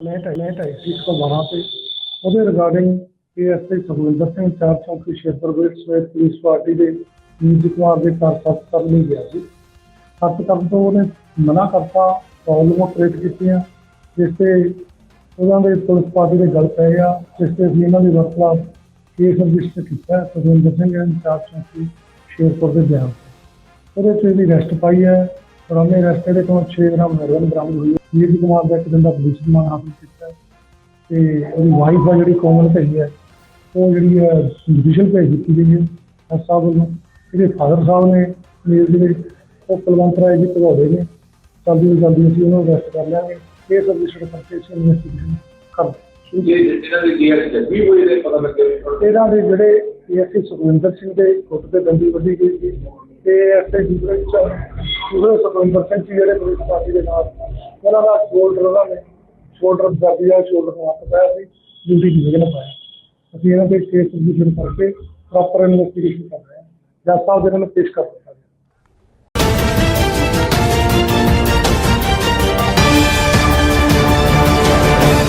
Light ਹੈ light ਹੈ ਇੱਕ ਸੌ ਬਾਰਾਂ ਤੇ ਉਹਦੇ ਰਿਗਾਰਡਿੰਗ ਏਐਸਆਈ ਸੁਖਵਿੰਦਰ ਸਿੰਘ, ਚਾਰ ਚੌਂਕੀ ਸ਼ੇਰਪੁਰ ਸਵੇਤ ਪੁਲਿਸ ਪਾਰਟੀ ਦੇ ਨੀਜ ਕੁਮਾਰ ਦੇ ਘਰ ਸੱਤ ਕਰਨ ਲਈ ਗਿਆ ਸੀ। ਸੱਤ ਕਰਨ ਤੋਂ ਉਹਨੇ ਮਨਾ ਕਰਤਾ ਪ੍ਰੋਬਲਮਾਂ ਕ੍ਰੀਏਟ ਕੀਤੀਆਂ, ਜਿਸ ਤੇ ਉਹਨਾਂ ਦੇ ਪੁਲਿਸ ਪਾਰਟੀ ਦੇ ਗਲ ਪੈ ਗਿਆ, ਜਿਸ ਤੇ ਅਸੀਂ ਇਹਨਾਂ ਦੀ ਵਰਤਲਾ ਕੇਸ ਰਜਿਸਟਰ ਕੀਤਾ, ਸੁਖਵਿੰਦਰ ਸਿੰਘ ਐਂਡ ਚਾਰ ਚੌਂਕੀ ਸ਼ੇਰਪੁਰ ਦੇ ਬਿਆਨ ਉਹਦੇ 'ਚ ਇਹਦੀ ਰੈਸਟ ਪਾਈ ਹੈ, ਪੁਰਾਣੇ ਰੈਸਟ ਦੇ ਕੋਲ 6 ਗ੍ਰਾਮ ਹੈਰੋਇਨ ਬਰਾਮਦ ਹੋਈ ਨੀਜ ਕੁਮਾਰ ਦਾ ਇੱਕ ਦਿਨ ਦਾ ਪੁਲਿਸ ਹਾਸਲ ਕੀਤਾ। ਤੇ ਉਹਦੀ ਵਾਈਫ ਆ ਜਿਹੜੀ ਕੋਮਲ ਹੈਗੀ ਹੈ ਉਹ ਜਿਹੜੀ ਹੈ ਜੁਡੀਸ਼ਲ ਭੇਜ ਦਿੱਤੀ ਗਈ ਹੈ ਐਸ ਸਾਹਿਬ ਵੱਲੋਂ ਇਹਦੇ ਫਾਦਰ ਸਾਹਿਬ ਨੇ ਮੇਰੇ ਜਿਹੜੇ ਉਹ ਕੁਲਵੰਤ ਰਾਏ ਜੀ ਭਗੌੜੇ ਨੇ। ਜਲਦੀ ਤੋਂ ਜਲਦੀ ਅਸੀਂ ਉਹਨੂੰ ਅਰੈਸਟ ਕਰ ਲਿਆਂਗੇ। ਇਹ ਸਭ ਰਿਸ਼ਟ ਕਰਕੇ ਅਸੀਂ ਇਨਵੈਸਟੀਗੇਸ਼ਨ ਕਰ ਇਹ ਇਹਨਾਂ ਦੀ ਜੇਲ੍ਹ ਜੱਗੀ ਹੋਈ ਦੇ ਪਤਾ ਲੱਗਿਆ ਇਹਨਾਂ ਦੇ ਜਿਹੜੇ ਏਐਸਏ ਸੁਖਵਿੰਦਰ ਸਿੰਘ ਦੇ ਗੁੱਟ ਤੇ ਦੰਦੀ ਵੱਢੀ ਗਈ ਸੀ। ਤੇ ਐਸਏ ਦੂਸਰੇ ਦੂਸਰੇ ਸੁਖਵਿੰਦਰ ਸਿੰਘ ਸੀ ਜਿਹੜੇ ਪੁਲਿਸ ਪਾਰਟੀ ਦੇ ਨਾਲ, ਉਹਨਾਂ ਦਾ ਸ਼ੋਲਡਰ ਉਹਨਾਂ ਨੇ ਸ਼ੋਲਡਰ ਦਰਦੀ ਆ ਸ਼ੋਲਡਰ ਨੂੰ ਹੱਥ ਪਾਇਆ ਸੀ ਡਿਊਟੀ ਦੀ ਵਜ੍ਹਾ ਪਾਇਆ। ਅਸੀਂ ਇਹਨਾਂ ਦੇ ਕੇਸ ਰਜਿਸਟਰ ਕਰਕੇ ਪ੍ਰੋਪਰ ਇਨਵੈਸਟੀਗੇਸ਼ਨ ਕਰ ਰਹੇ ਹਾਂ। ਜੱਜ ਸਾਹਿਬ ਦੇ ਨਾਲ ਪੇਸ਼ ਕਰ ਰਹੇ ਹਾਂ।